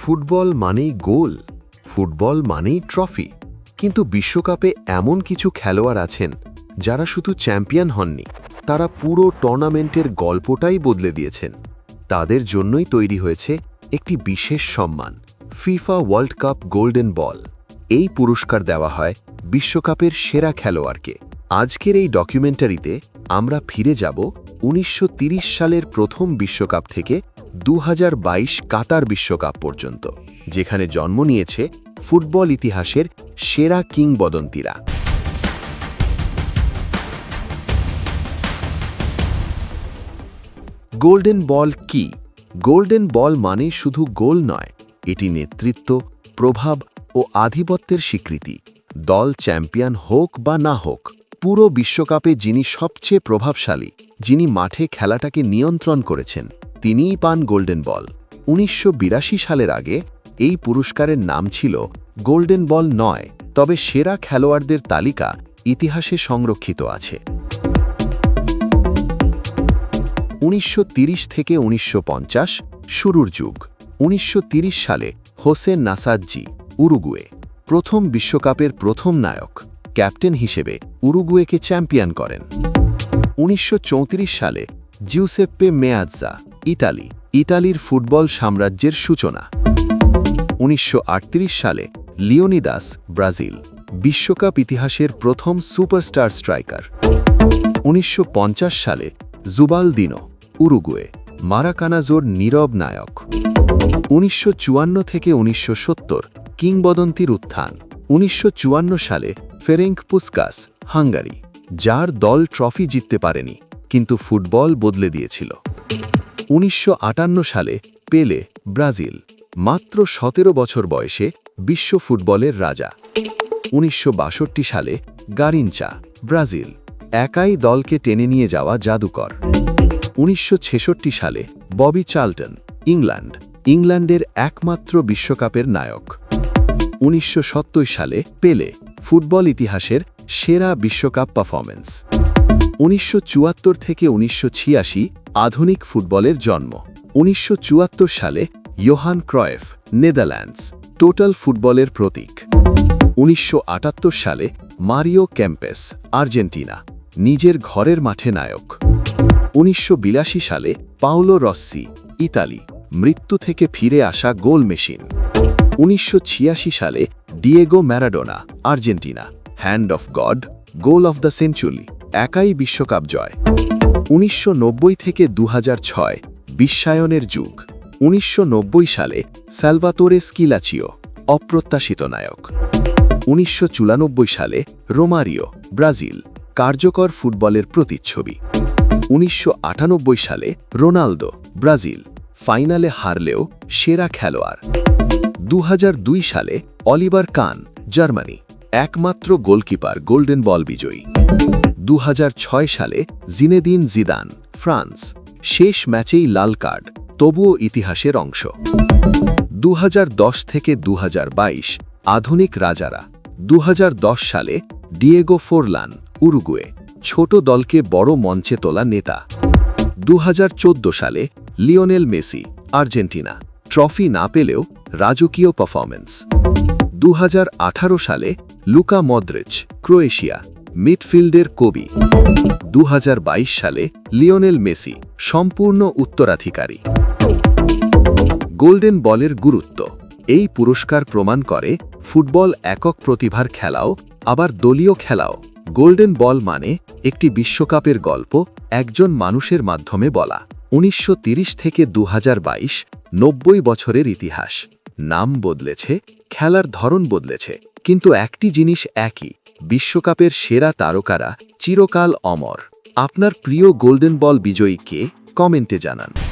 Football মানেই গোল, football মানেই trophy. কিন্তু বিশ্বকাপে এমন কিছু খেলোয়াড় আছেন যারা শুধু চ্যাম্পিয়ন হননি, তারা পুরো টুর্নামেন্টের গল্পটাই বদলে দিয়েছেন। তাদের জন্যই তৈরি হয়েছে একটি বিশেষ সম্মান, FIFA world cup golden ball. এই পুরস্কার দেওয়া হয় বিশ্বকাপের সেরা খেলোয়াড়কে। আজকের এই ডকুমেন্টারিতে আমরা ফিরে যাব উনিশশো সালের প্রথম বিশ্বকাপ থেকে দু হাজার বাইশ কাতার বিশ্বকাপ পর্যন্ত, যেখানে জন্ম নিয়েছে ফুটবল ইতিহাসের সেরা কিংবদন্তিরা। গোল্ডেন বল কি? গোল্ডেন বল মানে শুধু গোল নয়, এটি নেতৃত্ব, প্রভাব ও আধিপত্যের স্বীকৃতি, দল চ্যাম্পিয়ন হোক বা না হোক। পুরো বিশ্বকাপে যিনি সবচেয়ে প্রভাবশালী, যিনি মাঠে খেলাটাকে নিয়ন্ত্রণ করেছেন, তিনিই পান গোল্ডেন বল। উনিশশো বিরাশি সালের আগে এই পুরস্কারের নাম ছিল গোল্ডেন বল নয়, তবে সেরা খেলোয়াড়দের তালিকা ইতিহাসে সংরক্ষিত আছে। উনিশশো থেকে উনিশশো পঞ্চাশ শুরুর যুগ। উনিশশো সালে হোসেন নাসাজ্জি উরুগুয়ে প্রথম বিশ্বকাপের প্রথম নায়ক, ক্যাপ্টেন হিসেবে উরুগুয়েকে চ্যাম্পিয়ন করেন। উনিশশো চৌত্রিশ সালে জিউসেপ্পে মেয়াজ্জা ইটালি ইটালির ফুটবল সাম্রাজ্যের সূচনা। উনিশশো আটত্রিশ সালে লিওনিদাস, ব্রাজিল, বিশ্বকাপ ইতিহাসের প্রথম সুপারস্টার স্ট্রাইকার। উনিশশো পঞ্চাশ সালে জুবাল দিনো উরুগুয়ে, মারাকানাজোর নীরব নায়ক। উনিশশো চুয়ান্ন থেকে উনিশশো সত্তর কিংবদন্তির উত্থান। উনিশশো চুয়ান্ন সালে ফেরেঙ্ক পুস্কাস, হাঙ্গারি, যার দল ট্রফি জিততে পারেনি, কিন্তু ফুটবল বদলে দিয়েছিল। উনিশশো আটান্ন সালে পেলে, ব্রাজিল, মাত্র সতেরো বছর বয়সে বিশ্ব ফুটবলের রাজা। উনিশশো বাষট্টি সালে গারিনচা, ব্রাজিল, একাই দলকে টেনে নিয়ে যাওয়া জাদুকর। উনিশশো ছেষট্টি সালে ববি চার্লটন ইংল্যান্ড, ইংল্যান্ডের একমাত্র বিশ্বকাপের নায়ক। উনিশশো সত্তর সালে পেলে ফুটবল ইতিহাসের সেরা বিশ্বকাপ পারফরমেন্স উনিশশো থেকে উনিশশো ছিয়াশি আধুনিক ফুটবলের জন্ম। উনিশশো চুয়াত্তর সালে ইয়োহান ক্রয়েফ, নেদারল্যান্ডস, টোটাল ফুটবলের প্রতীক। উনিশশো আটাত্তর সালে মারিও ক্যাম্পেস, আর্জেন্টিনা, নিজের ঘরের মাঠে নায়ক। উনিশশো বিরাশি সালে পাওলো রস্সি, ইতালি, মৃত্যু থেকে ফিরে আসা গোল মেশিন। উনিশশো ছিয়াশি সালে Diego Maradona, Argentina, hand of God, goal of the century, একাই বিশ্বকাপ জয়। উনিশশো নব্বই থেকে দু বিশ্বায়নের যুগ। উনিশশো নব্বই সালে স্যালভাতোরে স্কিলাচিও, অপ্রত্যাশিত নায়ক। উনিশশো চুরানব্বই সালে রোমারিও, ব্রাজিল, কার্যকর ফুটবলের প্রতিচ্ছবি। উনিশশো আটানব্বই সালে রোনালদো, ব্রাজিল, ফাইনালে হারলেও সেরা খেলোয়াড়। দু হাজার দুই সালে অলিভার কান, জার্মানি, একমাত্র গোলকিপার গোল্ডেন বল বিজয়ী। দু হাজার ছয় সালে জিনেদিন জিদান, ফ্রান্স, শেষ ম্যাচেই লাল কার্ড, তবুও ইতিহাসের অংশ। দু হাজার দশ থেকে দু হাজার বাইশ, আধুনিক রাজারা। দু হাজার দশ সালে ডিয়েগো ফোরলান, উরুগুয়ে, ছোট দলকে বড় মঞ্চে তোলা নেতা। দু হাজার চোদ্দ সালে লিওনেল মেসি, আর্জেন্টিনা। ট্রফি না পেলেও রাজকীয় পারফরমেন্স দু সালে লুকা মদ্রেচ ক্রোয়েশিয়া, মিডফিল্ডের কবি। দু হাজার বাইশ সালে লিওনেল মেসি, সম্পূর্ণ উত্তরাধিকারী। গোল্ডেন বলের গুরুত্ব। এই পুরস্কার প্রমাণ করে ফুটবল একক প্রতিভার খেলাও, আবার দলীয় খেলাও। গোল্ডেন বল মানে একটি বিশ্বকাপের গল্প, একজন মানুষের মাধ্যমে বলা। উনিশশো থেকে দু নব্বই বছরের ইতিহাস। নাম বদলেছে, খেলার ধরন বদলেছে, কিন্তু একটি জিনিস একই, বিশ্বকাপের সেরা তারকারা চিরকাল অমর। আপনার প্রিয় গোল্ডেন বল বিজয়ী কে? কমেন্টে জানান।